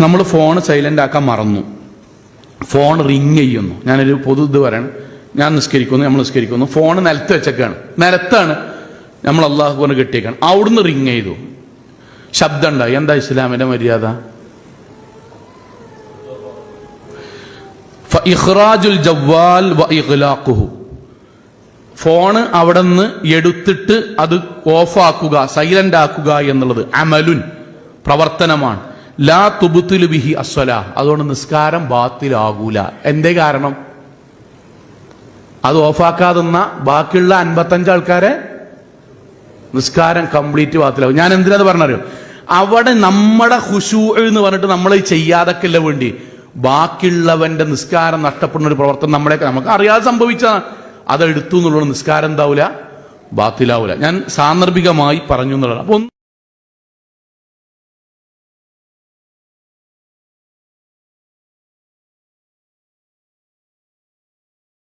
നമ്മൾ phone silent ആക്കാൻ മറന്നു. ഫോൺ റിങ് ചെയ്യുന്നു. ഞാനൊരു പൊതു ഇത് പറയണം. ഞാൻ നിസ്കരിക്കുന്നു നമ്മൾ നിസ്കരിക്കുന്നു. ഫോൺ നിലത്ത് വെച്ചേക്കാണ്. നിലത്താണ് നമ്മൾ അള്ളാഹു കൊണ്ട് കെട്ടിയേക്കാണ്. അവിടുന്ന് റിങ് ചെയ്തു. ശബ്ദം ഉണ്ടായി. എന്താ ഇസ്ലാമിന്റെ മര്യാദ? ഫോണ് അവിടെ നിന്ന് എടുത്തിട്ട് അത് ഓഫാക്കുക സൈലന്റ് ആക്കുക എന്നുള്ളത് അമലുൻ പ്രവർത്തനമാണ്. ലാ തുബുത്തുലു ബിഹി അസ്വല. അതുകൊണ്ട് നിസ്കാരം ബാത്തിലാകൂല. എന്തേ കാരണം? അത് ഓഫാക്കാതെന്ന ബാക്കിയുള്ള അൻപത്തഞ്ച് ആൾക്കാരെ നിസ്കാരം കംപ്ലീറ്റ് ബാത്തിലാവും. ഞാൻ എന്തിനത് പറഞ്ഞറിയോ? അവിടെ നമ്മുടെ ഹുഷു എന്ന് പറഞ്ഞിട്ട് നമ്മൾ ചെയ്യാതൊക്കെയല്ല വേണ്ടി? ബാക്കിയുള്ളവന്റെ നിസ്കാരം നഷ്ടപ്പെടുന്ന ഒരു പ്രവർത്തനം നമ്മളെ നമുക്ക് അറിയാതെ സംഭവിച്ച അതെടുത്തു എന്നുള്ള നിസ്കാരം എന്താവൂല? ബാത്തിലാവൂല. ഞാൻ സാന്ദർഭികമായി പറഞ്ഞു എന്നുള്ളതാണ്. അപ്പൊ